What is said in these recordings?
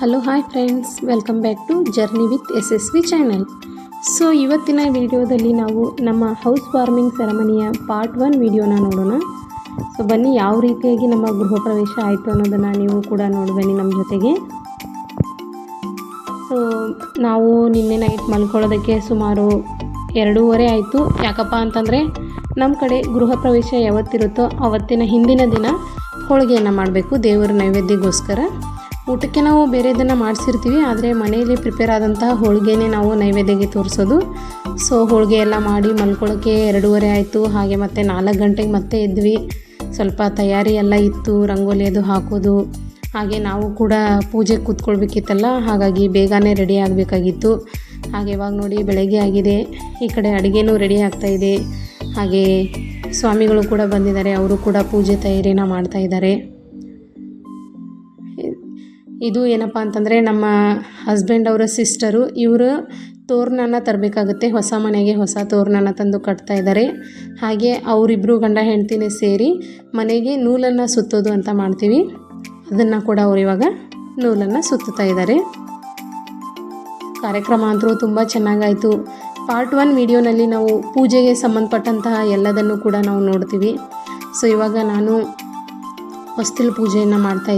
Hello hi friends welcome back to journey with S S V channel so ಇವತ್ತಿನ ವಿಡಿಯೋದಲ್ಲಿ ನಾವು ನಮ್ಮ house warming ಸೆರೆಮನಿಯ ಪಾರ್ಟ್ ಒನ್ ವಿಡಿಯೋನ ನೋಡೋಣ. ಸೊ ಬನ್ನಿ ಯಾವ ರೀತಿಯಾಗಿ ನಮ್ಮ ಗೃಹ ಪ್ರವೇಶ ಆಯಿತು ಅನ್ನೋದನ್ನು ನೀವು ಕೂಡ ನೋಡಿ ಬನ್ನಿ ನಮ್ಮ ಜೊತೆಗೆ. ಸೊ ನಾವು ನಿನ್ನೆ ನೈಟ್ ಮಲ್ಕೊಳ್ಳೋದಕ್ಕೆ ಸುಮಾರು ಎರಡೂವರೆ ಆಯಿತು. ಯಾಕಪ್ಪ ಅಂತಂದರೆ ನಮ್ಮ ಕಡೆ ಗೃಹ ಪ್ರವೇಶ ಯಾವತ್ತಿರುತ್ತೋ ಅವತ್ತಿನ ಹಿಂದಿನ ದಿನ ಹೋಳಿಗೆಯನ್ನು ಮಾಡಬೇಕು ದೇವರ ನೈವೇದ್ಯಕ್ಕೋಸ್ಕರ. ಊಟಕ್ಕೆ ನಾವು ಬೇರೆದನ್ನು ಮಾಡಿಸಿರ್ತೀವಿ, ಆದರೆ ಮನೆಯಲ್ಲಿ ಪ್ರಿಪೇರ್ ಆದಂತಹ ಹೋಳಿಗೆನೇ ನಾವು ನೈವೇದ್ಯಕ್ಕೆ ತೋರಿಸೋದು. ಸೊ ಹೋಳಿಗೆ ಎಲ್ಲ ಮಾಡಿ ಮಲ್ಕೊಳ್ಳೋಕ್ಕೆ ಎರಡೂವರೆ ಆಯಿತು, ಹಾಗೆ ಮತ್ತೆ ನಾಲ್ಕು ಗಂಟೆಗೆ ಮತ್ತೆ ಎದ್ವಿ. ಸ್ವಲ್ಪ ತಯಾರಿ ಎಲ್ಲ ಇತ್ತು, ರಂಗೋಲಿ ಅದು ಹಾಕೋದು. ಹಾಗೆ ನಾವು ಕೂಡ ಪೂಜೆಗೆ ಕೂತ್ಕೊಳ್ಬೇಕಿತ್ತಲ್ಲ, ಹಾಗಾಗಿ ಬೇಗನೆ ರೆಡಿ ಆಗಬೇಕಾಗಿತ್ತು. ಹಾಗೆ ಇವಾಗ ನೋಡಿ ಬೆಳಗ್ಗೆ ಆಗಿದೆ, ಈ ಕಡೆ ಅಡುಗೆನೂ ರೆಡಿ ಆಗ್ತಾ ಇದೆ. ಹಾಗೆ ಸ್ವಾಮಿಗಳು ಕೂಡ ಬಂದಿದ್ದಾರೆ, ಅವರು ಕೂಡ ಪೂಜೆ ತಯಾರಿನ ಮಾಡ್ತಾ ಇದ್ದಾರೆ. ಇದು ಏನಪ್ಪ ಅಂತಂದರೆ ನಮ್ಮ ಹಸ್ಬೆಂಡ್ ಅವರ ಸಿಸ್ಟರು ಇವರು ತೋರಣನ ತರಬೇಕಾಗುತ್ತೆ. ಹೊಸ ಮನೆಗೆ ಹೊಸ ತೋರಣನ ತಂದು ಕಟ್ತಾ ಇದ್ದಾರೆ ಹಾಗೆ ಅವರಿಬ್ಬರು ಗಂಡ ಹೆಂಡ್ತಿನೇ ಸೇರಿ ಮನೆಗೆ ನೂಲನ್ನು ಸುತ್ತೋದು ಅಂತ ಮಾಡ್ತೀವಿ. ಅದನ್ನು ಕೂಡ ಅವರು ಇವಾಗ ನೂಲನ್ನು ಸುತ್ತುತ್ತಾ ಇದ್ದಾರೆ ಕಾರ್ಯಕ್ರಮ ಅಂತೂ ತುಂಬ ಚೆನ್ನಾಗಾಯಿತು. ಪಾರ್ಟ್ ಒನ್ ವಿಡಿಯೋನಲ್ಲಿ ನಾವು ಪೂಜೆಗೆ ಸಂಬಂಧಪಟ್ಟಂತಹ ಎಲ್ಲದನ್ನು ಕೂಡ ನಾವು ನೋಡ್ತೀವಿ. ಸೊ ಇವಾಗ ನಾನು ಹೊಸ್ತಿಲು ಪೂಜೆಯನ್ನು ಮಾಡ್ತಾ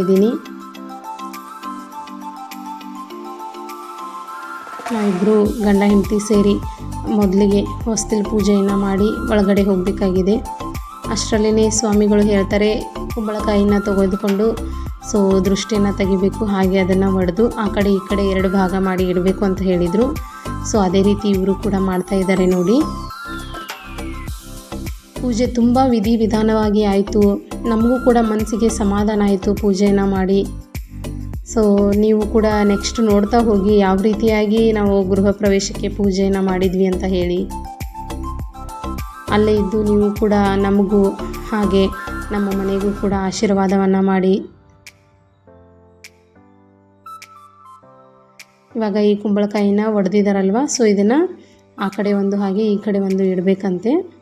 ನಾವಿಬ್ಬರು ಗಂಡ ಹೆಂಡತಿ ಸೇರಿ ಮೊದಲಿಗೆ ಹೊಸ್ತಿಲು ಪೂಜೆಯನ್ನು ಮಾಡಿ ಒಳಗಡೆ ಹೋಗಬೇಕಾಗಿದೆ. ಅಷ್ಟರಲ್ಲೇ ಸ್ವಾಮಿಗಳು ಹೇಳ್ತಾರೆ, ಕುಂಬಳಕಾಯಿನ ತೆಗೆದುಕೊಂಡು ಸೊ ದೃಷ್ಟಿಯನ್ನು ತೆಗಿಬೇಕು, ಹಾಗೆ ಅದನ್ನು ಒಡೆದು ಆ ಕಡೆ ಈ ಕಡೆ ಎರಡು ಭಾಗ ಮಾಡಿ ಇಡಬೇಕು ಅಂತ ಹೇಳಿದರು. ಸೊ, ಅದೇ ರೀತಿ ಇವರು ಕೂಡ ಮಾಡ್ತಾ ಇದ್ದಾರೆ ನೋಡಿ. ಪೂಜೆ ತುಂಬ ವಿಧಿ ವಿಧಾನವಾಗಿ ಆಯಿತು. ನಮಗೂ ಕೂಡ ಮನಸ್ಸಿಗೆ ಸಮಾಧಾನ ಆಯಿತು ಪೂಜೆಯನ್ನು ಮಾಡಿ. ಸೊ ನೀವು ಕೂಡ ನೆಕ್ಸ್ಟ್ ನೋಡ್ತಾ ಹೋಗಿ ಯಾವ ರೀತಿಯಾಗಿ ನಾವು ಗೃಹ ಪ್ರವೇಶಕ್ಕೆ ಪೂಜೆಯನ್ನು ಮಾಡಿದ್ವಿ ಅಂತ ಹೇಳಿ. ಅಲ್ಲೇ ಇದ್ದು ನೀವು ಕೂಡ ನಮಗೂ ಹಾಗೆ ನಮ್ಮ ಮನೆಗೂ ಕೂಡ ಆಶೀರ್ವಾದವನ್ನು ಮಾಡಿ. ಇವಾಗ ಈ ಕುಂಬಳಕಾಯಿನ ಒಡೆದಿದ್ದಾರಲ್ವ ಸೊ ಇದನ್ನು ಆ ಕಡೆ ಒಂದು ಹಾಗೆ ಈ ಕಡೆ ಒಂದು ಇಡಬೇಕಂತೆ.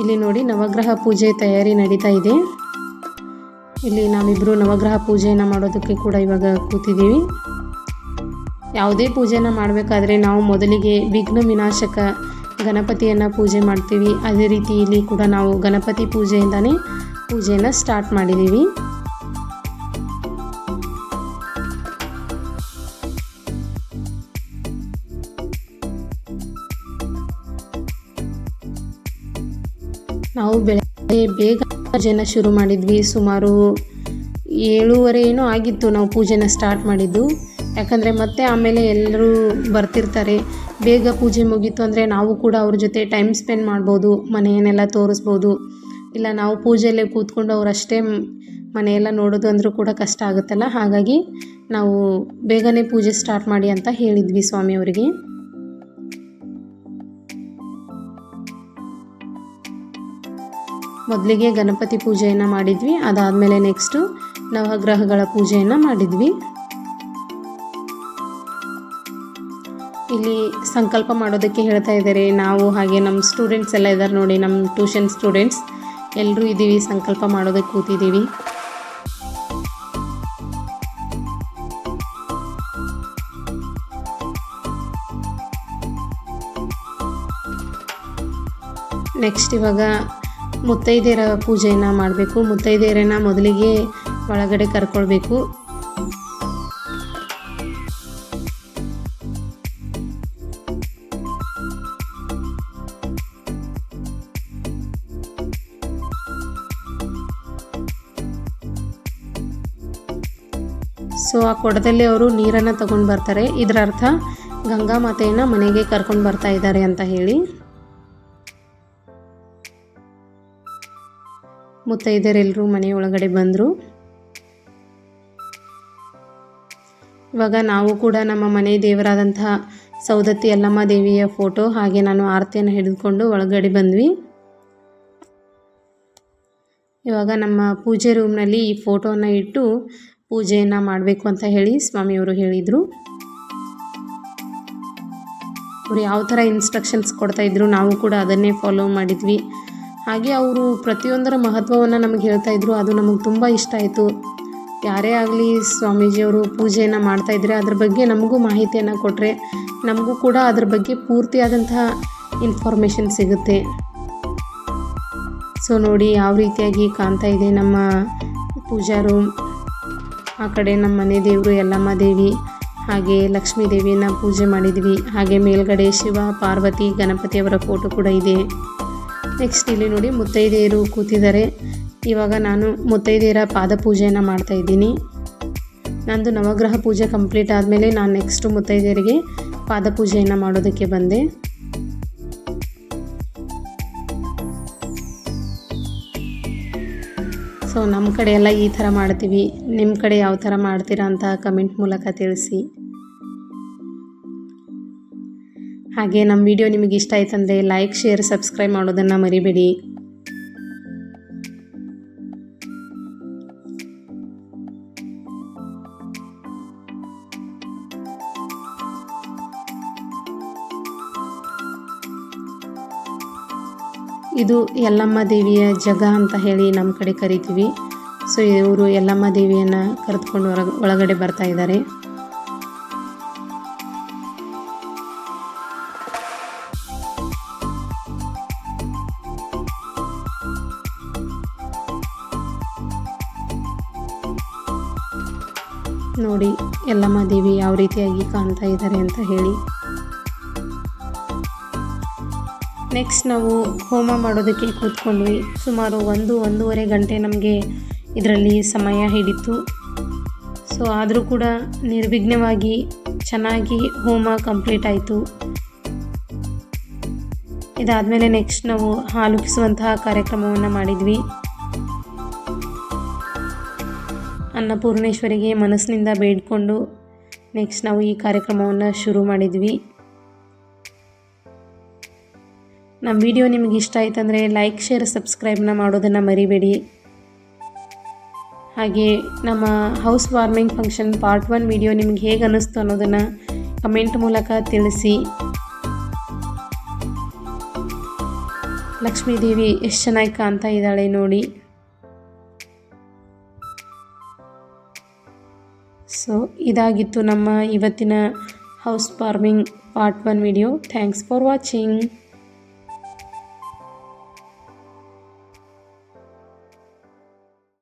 ಇಲ್ಲಿ ನೋಡಿ ನವಗ್ರಹ ಪೂಜೆ ತಯಾರಿ ನಡೀತಾ ಇದೆ. ಇಲ್ಲಿ ನಾವಿಬ್ಬರು ನವಗ್ರಹ ಪೂಜೆಯನ್ನು ಮಾಡೋದಕ್ಕೆ ಕೂಡ ಇವಾಗ ಕೂತಿದ್ದೀವಿ. ಯಾವುದೇ ಪೂಜೆನ ಮಾಡಬೇಕಾದ್ರೆ ನಾವು ಮೊದಲಿಗೆ ವಿಘ್ನ ವಿನಾಶಕ ಗಣಪತಿಯನ್ನು ಪೂಜೆ ಮಾಡ್ತೀವಿ. ಅದೇ ರೀತಿ ಇಲ್ಲಿ ಕೂಡ ನಾವು ಗಣಪತಿ ಪೂಜೆಯಿಂದನೇ ಪೂಜೆಯನ್ನು ಸ್ಟಾರ್ಟ್ ಮಾಡಿದ್ದೀವಿ. ಬೇಗ ಪೂಜೆನ ಶುರು ಮಾಡಿದ್ವಿ. ಸುಮಾರು ಏಳೂವರೆ ಏನೋ ಆಗಿತ್ತು ನಾವು ಪೂಜೆನ ಸ್ಟಾರ್ಟ್ ಮಾಡಿದ್ದು. ಯಾಕಂದರೆ ಮತ್ತೆ ಆಮೇಲೆ ಎಲ್ಲರೂ ಬರ್ತಿರ್ತಾರೆ. ಬೇಗ ಪೂಜೆ ಮುಗೀತು ಅಂದರೆ ನಾವು ಕೂಡ ಅವ್ರ ಜೊತೆ ಟೈಮ್ ಸ್ಪೆಂಡ್ ಮಾಡ್ಬೋದು, ಮನೆಯನ್ನೆಲ್ಲ ತೋರಿಸ್ಬೋದು. ಇಲ್ಲ ನಾವು ಪೂಜೆಯಲ್ಲೇ ಕೂತ್ಕೊಂಡು ಅವರಷ್ಟೇ ಮನೆಯೆಲ್ಲ ನೋಡೋದು ಅಂದರೂ ಕೂಡ ಕಷ್ಟ ಆಗುತ್ತಲ್ಲ? ಹಾಗಾಗಿ ನಾವು ಬೇಗನೆ ಪೂಜೆ ಸ್ಟಾರ್ಟ್ ಮಾಡಿ ಅಂತ ಹೇಳಿದ್ವಿ ಸ್ವಾಮಿಯವರಿಗೆ ಮೊದಲಿಗೆ ಗಣಪತಿ ಪೂಜೆಯನ್ನು ಮಾಡಿದ್ವಿ. ಅದಾದಮೇಲೆ ನೆಕ್ಸ್ಟು ನವಗ್ರಹಗಳ ಪೂಜೆಯನ್ನು ಮಾಡಿದ್ವಿ. ಇಲ್ಲಿ ಸಂಕಲ್ಪ ಮಾಡೋದಕ್ಕೆ ಹೇಳ್ತಾ ಇದ್ದಾರೆ. ನಾವು ಹಾಗೆ ನಮ್ಮ ಸ್ಟೂಡೆಂಟ್ಸ್ ಎಲ್ಲ ಇದ್ದಾರೆ ನೋಡಿ ನಮ್ಮ ಟ್ಯೂಷನ್ ಸ್ಟೂಡೆಂಟ್ಸ್ ಎಲ್ಲರೂ ಇದ್ದೀವಿ ಸಂಕಲ್ಪ ಮಾಡೋದಕ್ಕೆ ಕೂತಿದ್ದೀವಿ ನೆಕ್ಸ್ಟ್ ಇವಾಗ ಮುತ್ತೈದೆಯರ ಪೂಜೆಯನ್ನು ಮಾಡಬೇಕು. ಮುತ್ತೈದೆಯರನ್ನು ಮೊದಲಿಗೆ ಒಳಗಡೆ ಕರ್ಕೊಳ್ಬೇಕು. ಸೊ ಆ ಕೊಡದಲ್ಲಿ ಅವರು ನೀರನ್ನು ತಗೊಂಡು ಬರ್ತಾರೆ. ಇದರ ಅರ್ಥ ಗಂಗಾ ಮಾತೆಯನ್ನು ಮನೆಗೆ ಕರ್ಕೊಂಡು ಬರ್ತಾ ಇದ್ದಾರೆ ಅಂತ ಹೇಳಿ. ಮುತ್ತೈದರೆಲ್ಲರೂ ಮನೆ ಒಳಗಡೆ ಬಂದರು. ಇವಾಗ ನಾವು ಕೂಡ ನಮ್ಮ ಮನೆ ದೇವರಾದಂತಹ ಸೌದತ್ತಿ ಯಲ್ಲಮ್ಮ ದೇವಿಯ ಫೋಟೋ ಹಾಗೆ ನಾನು ಆರತಿಯನ್ನು ಹಿಡಿದುಕೊಂಡು ಒಳಗಡೆ ಬಂದ್ವಿ. ಇವಾಗ ನಮ್ಮ ಪೂಜೆ ರೂಮ್ನಲ್ಲಿ ಈ ಫೋಟೋನ ಇಟ್ಟು ಪೂಜೆಯನ್ನು ಮಾಡಬೇಕು ಅಂತ ಹೇಳಿ ಸ್ವಾಮಿಯವರು ಹೇಳಿದರು. ಅವರು ಯಾವ ಥರ ಇನ್ಸ್ಟ್ರಕ್ಷನ್ಸ್ ಕೊಡ್ತಾಯಿದ್ರು ನಾವು ಕೂಡ ಅದನ್ನೇ ಫಾಲೋ ಮಾಡಿದ್ವಿ. ಹಾಗೆ ಅವರು ಪ್ರತಿಯೊಂದರ ಮಹತ್ವವನ್ನು ನಮಗೆ ಹೇಳ್ತಾ ಇದ್ರು. ಅದು ನಮಗೆ ತುಂಬ ಇಷ್ಟ ಆಯಿತು. ಯಾರೇ ಆಗಲಿ ಸ್ವಾಮೀಜಿಯವರು ಪೂಜೆಯನ್ನು ಮಾಡ್ತಾಯಿದ್ರೆ ಅದ್ರ ಬಗ್ಗೆ ನಮಗೂ ಮಾಹಿತಿಯನ್ನು ಕೊಟ್ಟರೆ ನಮಗೂ ಕೂಡ ಅದ್ರ ಬಗ್ಗೆ ಪೂರ್ತಿಯಾದಂತಹ ಇನ್ಫಾರ್ಮೇಷನ್ ಸಿಗುತ್ತೆ. ಸೊ ನೋಡಿ ಯಾವ ರೀತಿಯಾಗಿ ಕಾಣ್ತಾ ಇದೆ ನಮ್ಮ ಪೂಜಾ ರೂಮ್ ಆ ಕಡೆ ನಮ್ಮ ಮನೆ ದೇವರು ಯಲ್ಲಮ್ಮ ದೇವಿ, ಹಾಗೆ ಲಕ್ಷ್ಮೀ ದೇವಿಯನ್ನು ಪೂಜೆ ಮಾಡಿದ್ವಿ. ಹಾಗೆ ಮೇಲ್ಗಡೆ ಶಿವ, ಪಾರ್ವತಿ, ಗಣಪತಿಯವರ ಫೋಟೋ ಕೂಡ ಇದೆ. ನೆಕ್ಸ್ಟ್ ಇಲ್ಲಿ ನೋಡಿ ಮುತ್ತೈದೆಯರು ಕೂತಿದ್ದಾರೆ. ಇವಾಗ ನಾನು ಮುತ್ತೈದೆಯರ ಪಾದ ಪೂಜೆಯನ್ನು ಮಾಡ್ತಾ ಇದ್ದೀನಿ. ನಂದು ನವಗ್ರಹ ಪೂಜೆ ಕಂಪ್ಲೀಟ್ ಆದಮೇಲೆ ನಾನು ನೆಕ್ಸ್ಟು ಮುತ್ತೈದೆಯರಿಗೆ ಪಾದ ಪೂಜೆಯನ್ನು ಮಾಡೋದಕ್ಕೆ ಬಂದೆ. ಸೊ ನಮ್ಮ ಕಡೆ ಎಲ್ಲ ಈ ಥರ ಮಾಡ್ತೀವಿ. ನಿಮ್ಮ ಕಡೆ ಯಾವ ಥರ ಮಾಡ್ತೀರಾ ಅಂತ ಕಮೆಂಟ್ ಮೂಲಕ ತಿಳಿಸಿ. ಹಾಗೆ ನಮ್ಮ ವಿಡಿಯೋ ನಿಮಗೆ ಇಷ್ಟ ಆಯ್ತಂದರೆ ಲೈಕ್ ಶೇರ್ ಸಬ್ಸ್ಕ್ರೈಬ್ ಮಾಡೋದನ್ನು ಮರಿಬೇಡಿ. ಇದು ಯಲ್ಲಮ್ಮ ದೇವಿಯ ಜಗ ಅಂತ ಹೇಳಿ ನಮ್ಮ ಕಡೆ ಕರಿತೀವಿ. ಸೊ ಇವರು ಯಲ್ಲಮ್ಮ ದೇವಿಯನ್ನು ಕರೆದುಕೊಂಡು ಹೊರ ಒಳಗಡೆ ಬರ್ತಾ ಇದ್ದಾರೆ. ನೋಡಿ ಎಲ್ಲಮ್ಮ ದೇವಿ ಯಾವ ರೀತಿಯಾಗಿ ಕಾಣ್ತಾ ಇದ್ದಾರೆ ಅಂತ ಹೇಳಿ. ನೆಕ್ಸ್ಟ್ ನಾವು ಹೋಮ ಮಾಡೋದಕ್ಕೆ ಕೂತ್ಕೊಂಡ್ವಿ. ಸುಮಾರು ಒಂದು, ಒಂದೂವರೆ ಗಂಟೆ ನಮಗೆ ಇದರಲ್ಲಿ ಸಮಯ ಹಿಡಿತು. ಸೊ ಆದರೂ ಕೂಡ ನಿರ್ವಿಘ್ನವಾಗಿ ಚೆನ್ನಾಗಿ ಹೋಮ ಕಂಪ್ಲೀಟ್ ಆಯಿತು. ಇದಾದಮೇಲೆ ನೆಕ್ಸ್ಟ್ ನಾವು ಹಾಲುಕಿಸುವಂತಹ ಕಾರ್ಯಕ್ರಮವನ್ನು ಮಾಡಿದ್ವಿ. ಅನ್ನಪೂರ್ಣೇಶ್ವರಿಗೆ ಮನಸ್ಸಿನಿಂದ ಬೇಡಿಕೊಂಡು ನೆಕ್ಸ್ಟ್ ನಾವು ಈ ಕಾರ್ಯಕ್ರಮವನ್ನು ಶುರು ಮಾಡಿದ್ವಿ. ನಮ್ಮ ವಿಡಿಯೋ ನಿಮಗೆ ಇಷ್ಟ ಆಯ್ತಂದರೆ ಲೈಕ್ ಶೇರ್ ಸಬ್ಸ್ಕ್ರೈಬ್ನ ಮಾಡೋದನ್ನು ಮರಿಬೇಡಿ. ಹಾಗೆ ನಮ್ಮ house warming function part one video ನಿಮ್ಗೆ ಹೇಗೆ ಅನ್ನಿಸ್ತು ಅನ್ನೋದನ್ನು ಕಮೆಂಟ್ ಮೂಲಕ ತಿಳಿಸಿ. ಲಕ್ಷ್ಮೀದೇವಿ ಎಷ್ಟು ಚೆನ್ನಾಗಿ ಕಾಣ್ತಾ ಇದ್ದಾಳೆ ನೋಡಿ. ಸೊ ಇದಾಗಿತ್ತು ನಮ್ಮ ಇವತ್ತಿನ house warming part one video thanks for watching